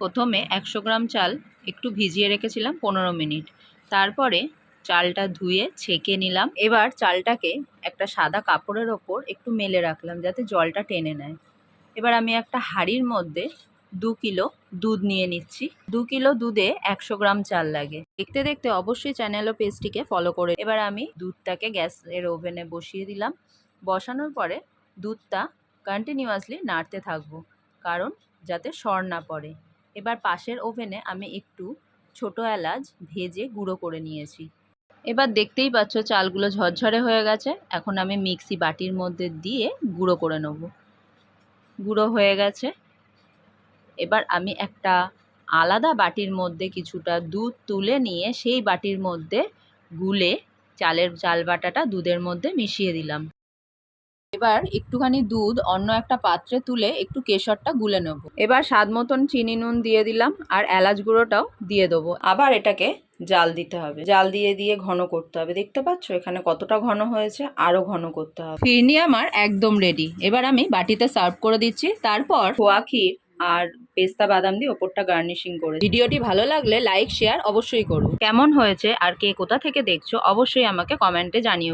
প্রথমে একশো গ্রাম চাল একটু ভিজিয়ে রেখেছিলাম পনেরো মিনিট। তারপরে চালটা ধুয়ে ছেঁকে নিলাম। এবার চালটাকে একটা সাদা কাপড়ের ওপর একটু মেলে রাখলাম যাতে জলটা টেনে নেয়। এবার আমি একটা হাঁড়ির মধ্যে দু কিলো দুধ নিয়ে নিচ্ছি। দু কিলো দুধে একশো গ্রাম চাল লাগে। দেখতে দেখতে অবশ্যই চ্যানেল ও পেজটিকে ফলো করে। এবার আমি দুধটাকে গ্যাসের ওভেনে বসিয়ে দিলাম। বসানোর পরে দুধটা কন্টিনিউয়াসলি নাড়তে থাকব। কারণ যাতে সর না পড়ে। এবার পাশের ওভেনে আমি একটু ছোটো এলাচ ভেজে গুঁড়ো করে নিয়েছি। এবার দেখতেই পাচ্ছ চালগুলো ঝরঝরে হয়ে গেছে। এখন আমি মিক্সি বাটির মধ্যে দিয়ে গুঁড়ো করে নেব। গুঁড়ো হয়ে গেছে। এবার আমি একটা আলাদা বাটির মধ্যে কিছুটা দুধ তুলে নিয়ে সেই বাটির মধ্যে গুলে চালের, চাল বাটাটা দুধের মধ্যে মিশিয়ে দিলাম। এবার একটুখানি দুধ, অন্য একটা পাত্রে তুলে একটু কেশরটা গুলে নেব। এবার স্বাদ মতন চিনি নুন দিয়ে দিলাম আর এলাচ গুঁড়োটাও দিয়ে দেবো। আবার এটাকে জাল দিতে হবে। জাল দিয়ে দিয়ে ঘন করতে হবে। দেখতে পাচ্ছ এখানে কতটা ঘন হয়েছে? আরও ঘন করতে হবে। ফিরনি আমার একদম রেডি এবার আমি বাটিতে সার্ভ করে দিচ্ছি। তারপর খোয়া ক্ষীর আর পেস্তা বাদাম দিয়ে ওপরটা গার্নিশিং করে ভিডিওটি ভালো লাগলে লাইক শেয়ার অবশ্যই করো কেমন হয়েছে আর কে কোথা থেকে দেখছ অবশ্যই আমাকে কমেন্টে জানিও।